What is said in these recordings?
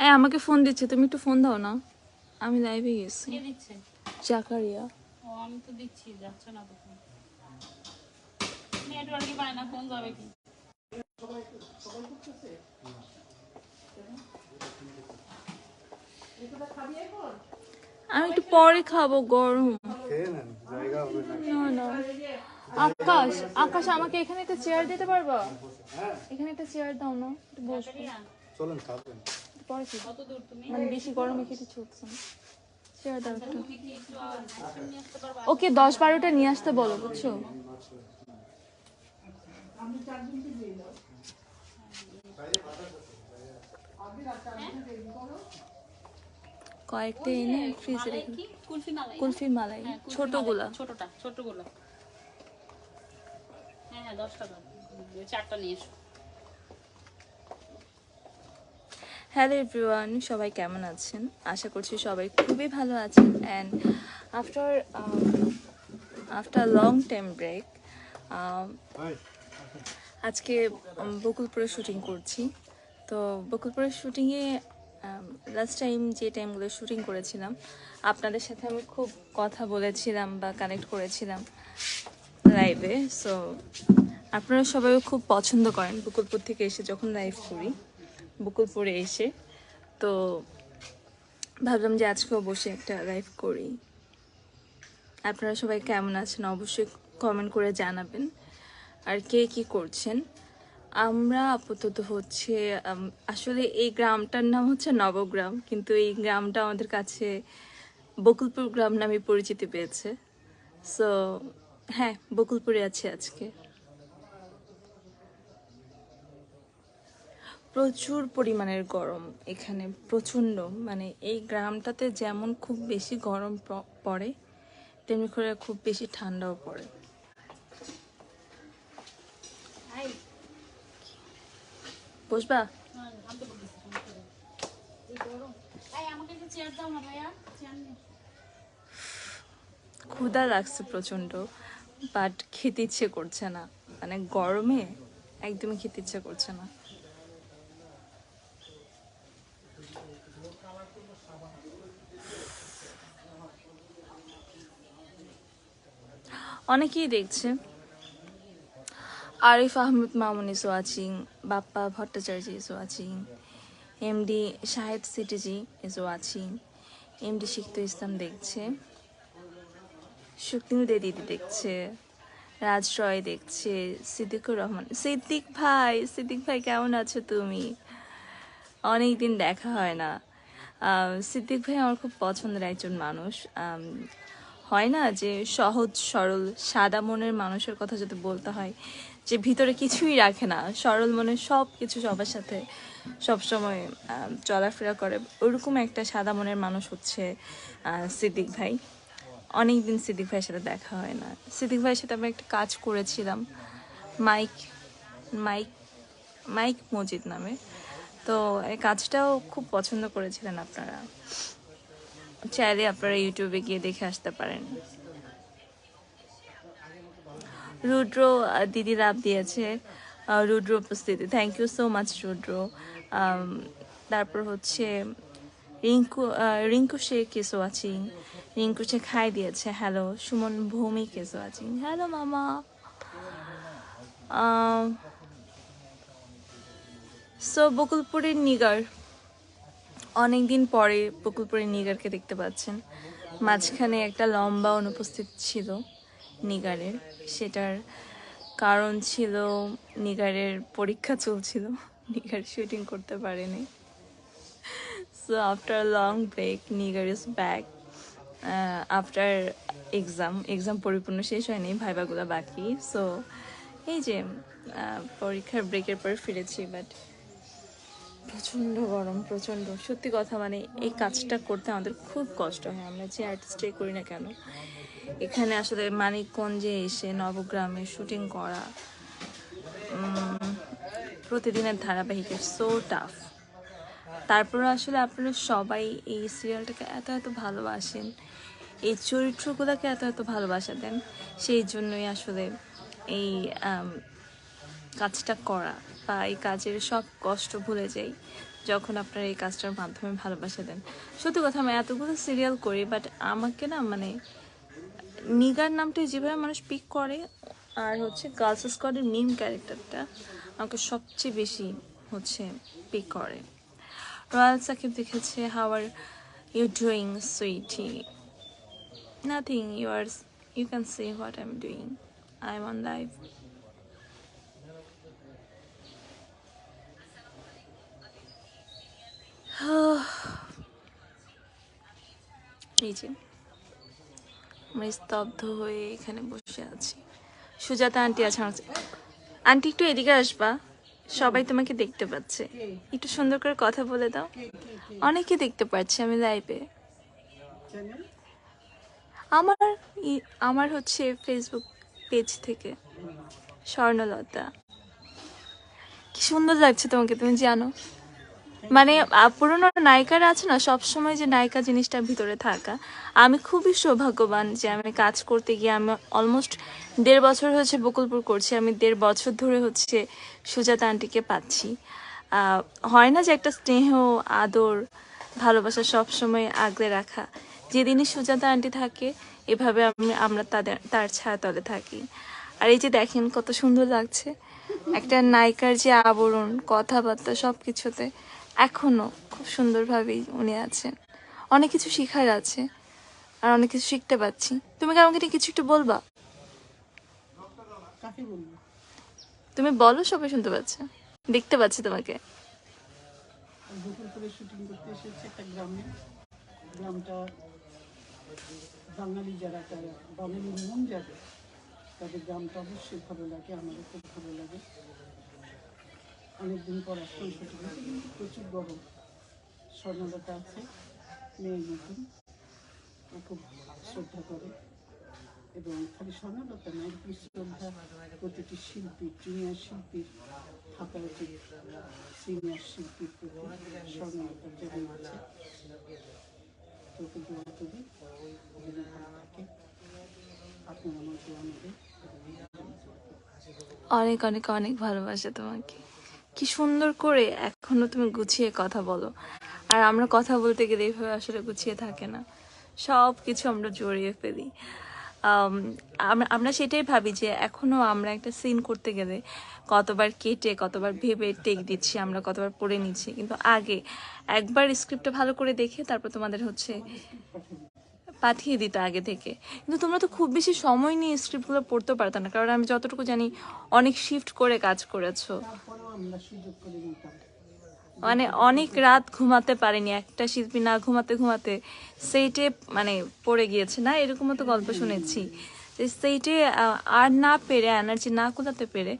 এই আমাকে ফোন দিচ্ছে তুমি একটু ফোন দাও না। আমি লাইভে গেছি। জাকারিয়া। ও আমি তো দিচ্ছি যাচ্ছে না তো নেটওয়ার্কই পায় না ফোন যাবে কি? আমি একটু পরে খাব গরম। খেয়ে নেন জায়গা হবে না। না না। আকাশ আকাশ আমাকে এখানে একটা চেয়ার দিতে পারবা? এখানে একটা চেয়ার দাও না একটু বসবো চলেন খাবেন। পরে মানে বেশি গরমে খেতে না। আইসক্রিম নিয়ে আসতে পারবা? ওকে দশ বারোটা নিয়ে আসতে বলো বুঝছ? কয়েকটা এনে ফ্রিজে রেখে কুলফি মালাই। না? হ্যাঁ, ছোটগুলা। ছোটটা ছোটগুলো। হ্যাঁ হ্যাঁ দশ টাকা ওই চারটা নিয়ে এসো। হ্যালো এভরিওয়ান সবাই কেমন আছেন? আশা করছি সবাই খুবই ভালো আছেন। And after after long time break আজকে বকুলপুরে শুটিং করছি। তো বকুলপুরের শুটিংয়ে লাস্ট টাইম যে টাইমগুলো শুটিং করেছিলাম আপনাদের সাথে আমি খুব কথা বলেছিলাম বা কানেক্ট করেছিলাম লাইভে সো আপনারা সবাই খুব পছন্দ করেন বকুলপুর থেকে এসে যখন লাইভ করি। বকুলপুরে এসে। তো ভাবলাম যে আজকেও বসে একটা লাইভ করি। আপনারা সবাই কেমন আছেন অবশ্যই কমেন্ট করে জানাবেন। আর কে কি করছেন? আমরা আপাতত হচ্ছে আসলে এই গ্রামটার নাম হচ্ছে নবগ্রাম, কিন্তু এই গ্রামটা আমাদের কাছে বকুলপুর গ্রাম নামে পরিচিতি পেয়েছে। সো হ্যাঁ বকুলপুরে আছি আজকে। প্রচুর পরিমাণের গরম এখানে, প্রচণ্ড। মানে এই গ্রামটাতে যেমন খুব বেশি গরম পড়ে, তেমনি করে খুব বেশি ঠান্ডাও পড়ে। বসবা। ক্ষুধা লাগছে প্রচণ্ড বাট খেতে ইচ্ছে করছে না। মানে গরমে একদমই খেতে ইচ্ছে করছে না। অনেকেই দেখছে। Arif Ahmed Mamun is watching Bappa Bhattacharya is watching MD Shahed CTG is watching MD Sikto Islam দেখছে শুকনিউ দে দিদি দেখছে, রাজ রয় দেখছে, সিদ্দিকুর রহমান, সিদ্দিক ভাই সিদ্দিক ভাই কেমন আছো তুমি? অনেক দিন দেখা হয় না। সিদ্দিক ভাই আমার খুব পছন্দের একজন মানুষ। হয় না যে সহজ, সরল, সাদা মনের মানুষের কথা যদি বলতে হয়, যে ভিতরে কিছুই রাখে না, সরল মনে সব কিছু সবার সাথে সবসময় চলাফেরা করে। ওরকম একটা সাদা মনের মানুষ হচ্ছে সিদ্দিক ভাই। অনেক দিন সিদ্দিক ভাইয়ের সাথে দেখা হয় না। সিদ্দিক ভাইয়ের সাথে আমরা একটা কাজ করেছিলাম, মাইক মাইক মাইক মজিদ নামে। তো এই কাজটাও খুব পছন্দ করেছিলেন আপনারা। চাইলে আপনারা ইউটিউবে গিয়ে দেখে আসতে পারেন। রুদ্র দিদি লাভ দিয়েছে। রুদ্র উপস্থিতি। Thank you so much Rudra. তারপর হচ্ছে রিঙ্কু রিঙ্কু শেখ কেসো আছি। রিঙ্কু শেখ হাই দিয়েছে। হ্যালো সুমন ভৌমিক কেসো আছি। হ্যালো মামা। সো বকুলপুরের নিগার। অনেকদিন পরে বকুলপুরের নিগারকে দেখতে পাচ্ছেন। মাঝখানে একটা লম্বা অনুপস্থিত ছিল নিগারের। সেটার কারণ ছিল নিগারের পরীক্ষা চলছিল। নিগার শুটিং করতে পারেনি। So after long break Nigar is back after exam exam পরিপূর্ণ শেষ হয়নি, ভাইবাগুলো বাকি। সো এই যে পরীক্ষার ব্রেকের পরে ফিরেছি বাট প্রচণ্ড গরম, প্রচণ্ড। সত্যি কথা মানে এই কাজটা করতে আমাদের খুব কষ্ট হয়। আমরা যে আর্টিস্টে করি না কেন, এখানে আসলে মানিকগঞ্জে এসে, নবগ্রামে শুটিং করা প্রতিদিনের ধারাবাহিক সো টাফ তারপরে আসলে আপনারা সবাই এই সিরিয়ালটাকে এত এত ভালোবাসেন, এই চরিত্রগুলোকে এত এত ভালোবাসা দেন, সেই জন্যই আসলে এই কাজটা করা বা এই কাজের সব কষ্ট ভুলে যাই যখন আপনারা এই কাজটার মাধ্যমে ভালোবাসা দেন। সত্যি কথা আমি এতগুলো সিরিয়াল করি বাট আমাকে না মানে নিগার নামটা যেভাবে মানুষ পিক করে, আর হচ্ছে গার্লস স্কোয়াডের মিম ক্যারেক্টারটা আমাকে সবচেয়ে বেশি হচ্ছে পিক করে। রয়্যাল সাকিব দেখেছে how are you doing sweetie nothing you are you can say what I am doing I am on live এই যে আমরা স্তব্ধ হয়ে এখানে বসে আছি। সুজাতা আন্টি আছে আমার আন্টি, একটু এদিকে আসবা। সবাই তোমাকে দেখতে পাচ্ছে। একটু সুন্দর করে কথা বলে দাও। অনেকে দেখতে পাচ্ছে আমি লাইভে আমার আমার হচ্ছে ফেসবুক পেজ থেকে স্বর্ণলতা। কি সুন্দর লাগছে তোমাকে, তুমি জানো? মানে পুরোনো নায়িকারা আছে না, সবসময় যে নায়িকা জিনিসটা ভিতরে থাকা। আমি খুবই সৌভাগ্যবান যে আমি কাজ করতে গিয়ে আমি অলমোস্ট দেড় বছর হচ্ছে বকুলপুর করছি, আমি দেড় বছর ধরে হচ্ছে সুজাতা আন্টিকে পাচ্ছি। হয় না যে একটা স্নেহ, আদর, ভালোবাসা সবসময় আগলে রাখা। যেদিনই সুজাতা আন্টি থাকে, এভাবে আমি, আমরা তাদের, তার ছায়াতলে থাকি। আর এই যে দেখেন কত সুন্দর লাগছে। একটা নায়িকার যে আবরণ, কথাবার্তা সব কিছুতে এখনও খুব সুন্দরভাবেই উনি আছেন। অনেক কিছু শেখার আছে আর অনেক কিছু শিখতে পাচ্ছি তুমি কি আমাকে নিয়ে কিছু একটু বলবা? তুমি বলো সবাই শুনতে পাচ্ছে। দেখতে পাচ্ছি তোমাকে। বকুলপুরে শুটিং করতে এসেছে একটা গ্রামে। গ্রামটা বাঙালি যারা তারা বাঙালি মন যাবে তাদের গ্রামটা অবশ্যই ভালো লাগে আমাদের খুব ভালো লাগে। অনেকদিন পর আসলাম শুটিং কিন্তু প্রচুর গরম। স্বর্ণলতা আছে, মেয়ের মতন। খুব শ্রদ্ধা করে। এবং খালি স্বর্ণলতা না এরকম শ্রদ্ধা? প্রতিটি শিল্পী জুনিয়র শিল্পীর থাকা উচিত সিনিয়র শিল্পীর প্রতি স্বর্ণলতার যেমন আছে। তোকে দোয়া করি থাকে। আপনার অনেক অনেক অনেক ভালোবাসে তোমাকে। কি সুন্দর করে এখনও তুমি গুছিয়ে কথা বলো। আর আমরা কথা বলতে গেলে এইভাবে আসলে গুছিয়ে থাকে না। সব কিছু আমরা জড়িয়ে ফেলি। আমরা সেটাই ভাবি যে এখনও আমরা একটা সিন করতে গেলে কতবার কেটে, কতবার ভেবে টেক দিচ্ছি, আমরা কতবার পড়ে নিচ্ছি। কিন্তু আগে একবার স্ক্রিপ্টটা ভালো করে দেখে তারপর তোমাদের হচ্ছে পাঠিয়ে দিত আগে থেকে। কিন্তু তোমরা তো খুব বেশি সময় নিয়ে স্ক্রিপ্টগুলো পড়তে পারতো না, কারণ আমি যতটুকু জানি অনেক শিফট করে কাজ করেছ। মানে অনেক রাত ঘুমাতে পারেনি, একটা শিল্পী না ঘুমাতে ঘুমাতে সেইটে মানে পড়ে গিয়েছে না? এরকমও তো গল্প শুনেছি। যে সেইটে আর না পেরে এনার্জি না কুলাতে পেরে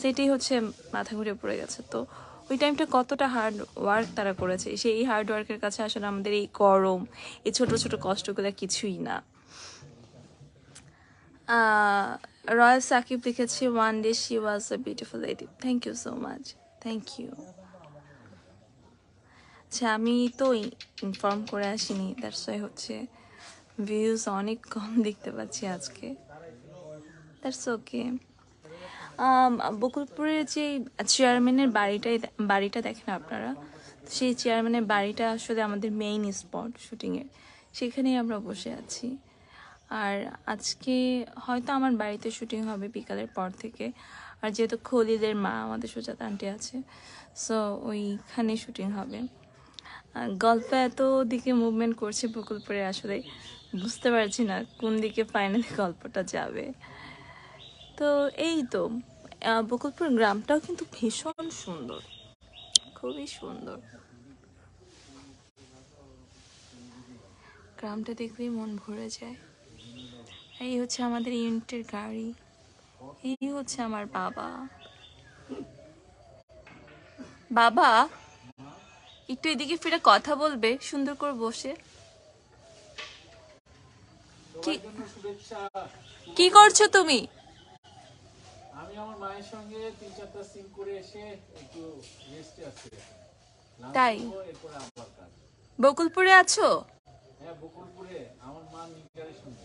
সেটাই হচ্ছে মাথা ঘুরে পড়ে গেছে। তো ওই টাইমটা কতটা হার্ড ওয়ার্ক তারা করেছে? সেই হার্ড ওয়ার্কের কাছে আসলে আমাদের এই গরম, এই ছোট ছোট কষ্টগুলো কিছুই না। রয়্যাল সাকিব লিখেছে one day she was a beautiful lady thank you so much thank you আচ্ছা আমি তো ইনফর্ম করে আসিনি দ্যাটস ওয়াই হচ্ছে ভিউজ অনেক কম দেখতে পাচ্ছি আজকে। দ্যাটস ওকে বকুলপুরের যে চেয়ারম্যানের বাড়িটাই বাড়িটা দেখেন আপনারা, সেই চেয়ারম্যানের বাড়িটা আসলে আমাদের মেইন স্পট শুটিংয়ের সেখানেই আমরা বসে আছি। আর আজকে হয়তো আমার বাড়িতে শুটিং হবে বিকালের পর থেকে। আর যেহেতু খলিদের মা আমাদের সুজাতা আন্টি আছে সো ওইখানে শুটিং হবে। গল্প এত দিকে মুভমেন্ট করছে বকুলপুরে আসলে, বুঝতে পারছি না কোন দিকে ফাইনালি গল্পটা যাবে। তো এই তো বকুলপুর গ্রামটাও কিন্তু ভীষণ সুন্দর, খুবই সুন্দর। গ্রামটা দেখলেই মন ভরে যায়। এই হচ্ছে আমাদের ইউনিটের গাড়ি, এই হচ্ছে আমার বাবা। বাবা, একটু এদিকে ফিরে কথা বলবে, সুন্দর করে বসে। কি- করছ তুমি? আমার মায়ের সঙ্গে তিন চারটা সিন করে এসে একটু রেস্টে আছি। তাই? বকুলপুরে আছো? হ্যাঁ বকুলপুরে আমার মা সঙ্গে।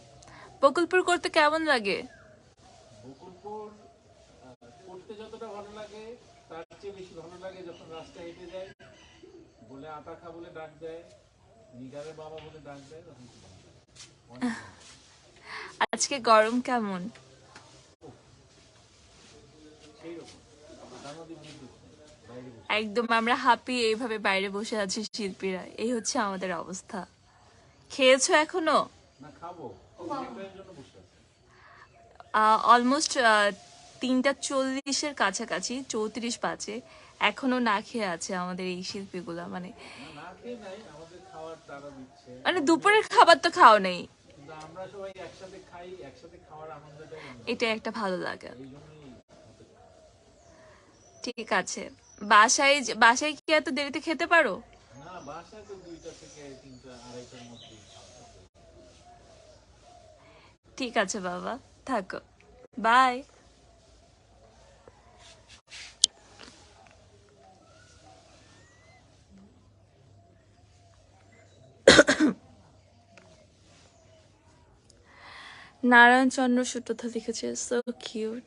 বকুলপুর করতে কেমন লাগে? বকুলপুর করতে যতটা ভালো লাগে তার চেয়ে বেশি ভালো লাগে যখন রাস্তা হেঁটে যায় বলে আটা খা বলে ডাক দেয় নিগারের বাবা বলে ডাক দেয় তখন। আজকে গরম কেমন সেই রকম তার মধ্যে বিদ্যুৎ নেই, বাইরে বসে একদম আমরা হাপি এইভাবে বাইরে বসে আছি শিল্পীরা। এই হচ্ছে আমাদের অবস্থা। খেয়েছো এখনও? অলমোস্ট তিনটা চল্লিশের কাছাকাছি চৌত্রিশ পাঁচে এখনও না খেয়ে আছে আমাদের এই শিল্পীগুলা মানে মানে দুপুরের খাবার তো খাও নেই। এটা একটা ভালো লাগে। ঠিক আছে। বাসায় বাসায় কি এত দেরিতে খেতে পারো? ঠিক আছে বাবা থাকো। বাই। নারায়ণ চন্দ্র সুটথা লিখেছে so cute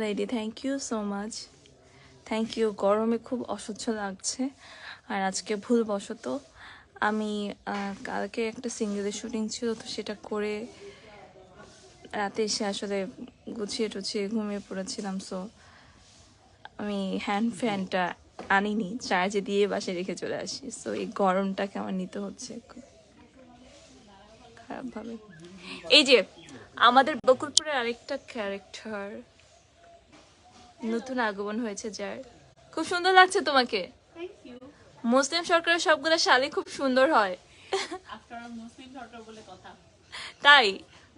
lady thank you so much thank you গরমে খুব অসহ্য লাগছে। আর আজকে ভুলবশত আমি কালকে একটা সিঙ্গেলের শুটিং ছিল, তো সেটা করে রাতে এসে আসলে গুছিয়ে টুছিয়ে ঘুমিয়ে পড়েছিলাম। সো আমি হ্যান্ড ফ্যানটা আনিনি চার্জে দিয়ে বাসায় রেখে চলে আসি। সো এই গরমটাকে আমার নিতে হচ্ছে খারাপভাবে। এই যে, আমাদের বকুলপুরের আরেকটা ক্যারেক্টার নতুন আগমন হয়েছে যার। খুব সুন্দর লাগছে তোমাকে। মুসলিম সরকারের সবগুলো শালি খুব সুন্দর হয়। তাই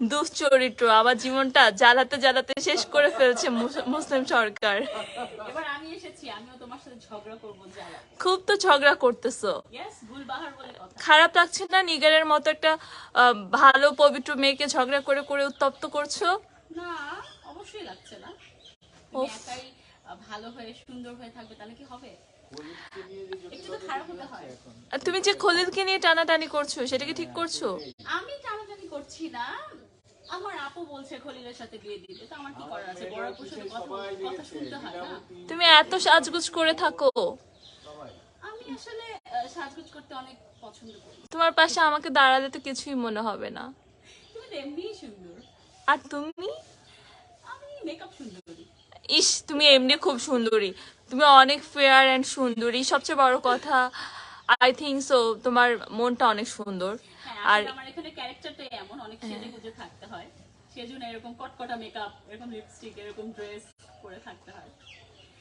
দুশ্চরিত্র আমার জীবনটা জ্বালাতে জ্বালাতে শেষ করে ফেলছে মুস- মুসলিম সরকার। এবার আমি এসেছি আমিও তোমার সাথে ঝগড়া করব খুব তো ঝগড়া করতেছো। খারাপ লাগছে না নিগারের মতো একটা ভালো পবিত্র মেয়েকে ঝগড়া করে করে উত্তপ্ত করছ? না অবশ্যই লাগছে না। তুমি একাই ভালো হয়ে সুন্দর হয়ে থাকবে তাহলে কি হবে? নিয়ে যে একটু তো খারাপ হতে হয়। এখন। আর তুমি যে খলিলকে নিয়ে টানাটানি করছ সেটা কি ঠিক করছ? আমি টানাটানি করছি না। আমার আপু বলছে খলিলের সাথে বিয়ে দিতে তো আমার কি করার আছে? বড় আপুর সাথে কথা কথা শুনতে হয় না। তুমি এত সাজগুজ করে থাকো। আমি আসলে সাজগোজ করতে অনেক পছন্দ করি। তোমার পাশে আমাকে দাঁড়ালে তো কিছুই মনে হবে না। তুমি এমনিই সুন্দর। আর তুমি? আমি মেকআপ সুন্দর করি। ইস তুমি এমনি খুব সুন্দরী। তুমি অনেক ফেয়ার অ্যান্ড সুন্দরী। সবচেয়ে বড় কথা আই থিঙ্ক সো তোমার মনটা অনেক সুন্দর। হ্যাঁ আর আমার এখানে ক্যারেক্টারটাই এমন অনেক গুজে থাকতে হয়। সেজন্য এরকম কটকটা মেকআপ এরকম লিপস্টিক এরকম ড্রেস পরে থাকতে হয়।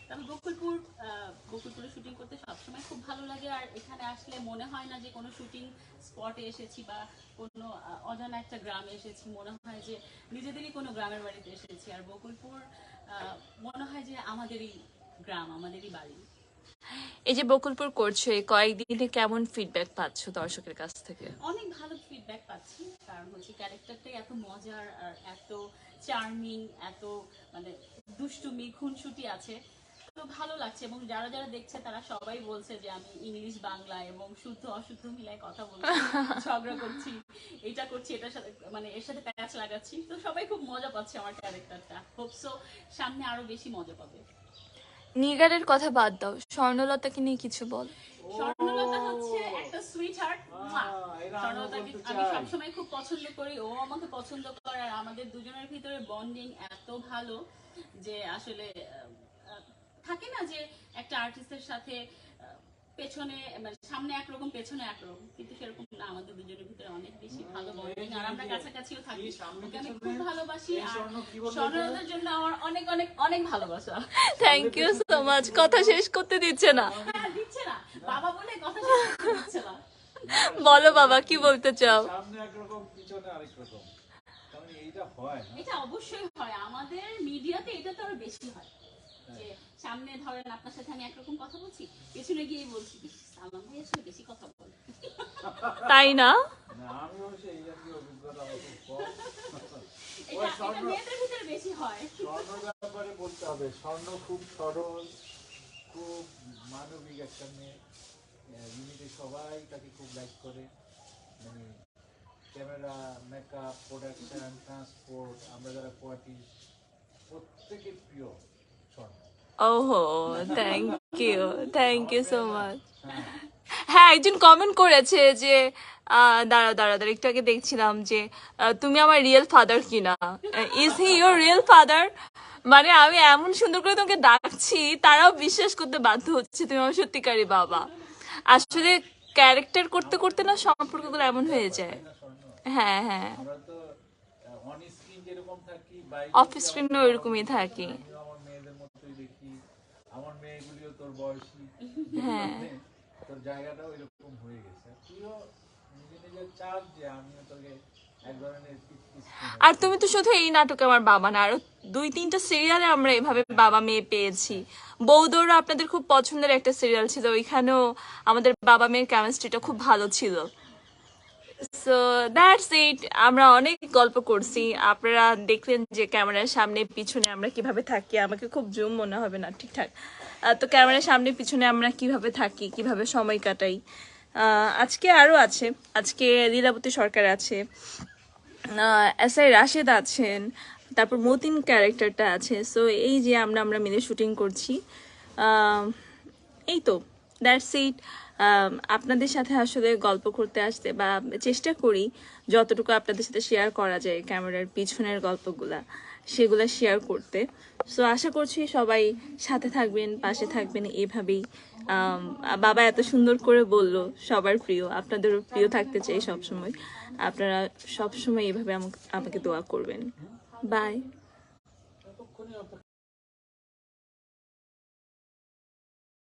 তবে বকুলপুর আহ, বকুলপুরে শুটিং করতে সবসময় খুব ভালো লাগে। আর এখানে আসলে মনে হয় না যে কোনো শুটিং স্পটে এসেছি বা কোনো অজানা একটা গ্রামে এসেছি। মনে হয় যে নিজেদেরই কোনো গ্রামের বাড়িতে এসেছি। আর বকুলপুর মনে হয় যে আমাদেরই গ্রাম আমাদেরই বাড়ি। এই যে বকুলপুর করছ এই কয়েকদিনে কেমন ফিডব্যাক পাচ্ছ দর্শকের কাছ থেকে? অনেক ভালো ফিডব্যাক পাচ্ছি কারণ হচ্ছে ক্যারেক্টারটাই এত মজার আর এত চার্মিং এত মানে দুষ্টুমি খুনসুটি আছে। ভালো লাগছে এবং যারা যারা দেখছে তারা সবাই বলছে যে আমি ইংলিশ বাংলা এবং শুদ্ধ অশুদ্ধ মিলায় কথা বলছি ঝগড়া করছি এটা করছি এটার সাথে মানে এর সাথে প্যাচ লাগাচ্ছি। তো সবাই খুব মজা পাচ্ছে আমার ক্যারেক্টারটা হোপসো সামনে আরও বেশি মজা পাবে। নিগারের কথা বাদ দাও। স্বর্ণলতাকে নিয়ে কিছু বল। স্বর্ণলতা হচ্ছে একটা সুইট হার্ট স্বর্ণলতাকে আমি সবসময় খুব পছন্দ করি। ও আমাকে পছন্দ করে। আর আমাদের দুজনের ভিতরে বন্ডিং এত ভালো যে আসলে থাকে না যে একটা আর্টিস্টের সাথে পেছনে মানে সামনে একরকম পেছনে একরকম। কিন্তু সেরকম না আমাদের দুজনের ভিতরে অনেক বেশি ভালো বন্ডিং আর আমরা কাছাকাছিও থাকি। ওকে আমি খুব ভালোবাসি। আর জন্য আমার অনেক অনেক অনেক ভালোবাসা। থ্যাংক ইউ সো মাচ কথা শেষ করতে দিচ্ছে না। হ্যাঁ দিচ্ছে না। বাবা বলে কথা শেষ করতে দিচ্ছে না। বলো বাবা কি বলতে চাও? সামনে একরকম পিছনে আরেক রকম। তার এইটা হয় এটা অবশ্যই হয়। আমাদের মিডিয়াতে এটা তো আরও বেশি হয়। যে সামনে ধরেন আপনার সাথে আমি একরকম কথা বলছি পেছনে গিয়ে বলছি "ইস, সালমান ভাই আসলে বেশি কথা বলে। তাই না? হয়। বলতে হবে। স্বর্ণ খুব সরল খুব মানবিক একটা মেয়ে। ইউনিটে সবাই তাকে খুব লাইক করে। মানে ক্যামেরা মেকআপ প্রোডাকশন ট্রান্সপোর্ট আমরা যারা প্রত্যেকের প্রিয় স্বর্ণ। ওহো thank you thank you so much হ্যাঁ একজন কমেন্ট করেছে যে দাঁড়া দাঁড়া দাঁড়া একটু আগে দেখছিলাম যে তুমি আমার রিয়েল ফাদার কিনা? Is he your real father মানে আমি এমন সুন্দর করে তোমাকে ডাকছি তারাও বিশ্বাস করতে বাধ্য হচ্ছে তুমি আমার সত্যিকারী বাবা। আসলে ক্যারেক্টার করতে করতে না সম্পর্কগুলো এমন হয়ে যায়। হ্যাঁ হ্যাঁ। অন স্ক্রিন অফ স্ক্রিনও ওইরকমই থাকি আমিও আমার মেয়েদের মতোই দেখি আমার মেয়েগুলিও তোর বয়সী হ্যাঁ। তোর জায়গাটাও এরকম হয়ে গেছে। আর তুইও নিজে নিজে চাপ যে আমিও তোকে এক ধরনের স্ক্রিন আর তুমি তো শুধু এই নাটকে আমার বাবা না আরও দুই তিনটা সিরিয়ালে আমরা এভাবে বাবা মেয়ে পেয়েছি। বৌদৌড় আপনাদের খুব পছন্দের একটা সিরিয়াল ছিল ওইখানেও আমাদের বাবা মেয়ের কেমিস্ট্রিটা খুব ভালো ছিল। সো দ্যাটস ইট আমরা অনেক গল্প করছি। আপনারা দেখলেন যে ক্যামেরার সামনে পিছনে আমরা কীভাবে থাকি। আমাকে খুব জুম মনে হবে না ঠিকঠাক। তো ক্যামেরার সামনে পিছনে আমরা কীভাবে থাকি, কীভাবে সময় কাটাই। আজকে আরও আছে। আজকে লীলাবতী সরকার আছে এস আই রাশেদ আছেন, তারপর মতিন ক্যারেক্টারটা আছে। সো এই যে আমরা আমরা মিলে শুটিং করছি। এই তো দ্যাটস ইট আপনাদের সাথে আসলে গল্প করতে আসতে বা চেষ্টা করি, যতটুকু আপনাদের সাথে শেয়ার করা যায় ক্যামেরার পিছনের গল্পগুলা। সেগুলা শেয়ার করতে। সো আশা করছি সবাই সাথে থাকবেন, পাশে থাকবেন এভাবেই। বাবা এত সুন্দর করে বলল, সবার প্রিয়, আপনাদেরও প্রিয় থাকতে চাই সবসময়। আপনারা সবসময় এভাবে আমাকে আমাকে দোয়া করবেন। বাই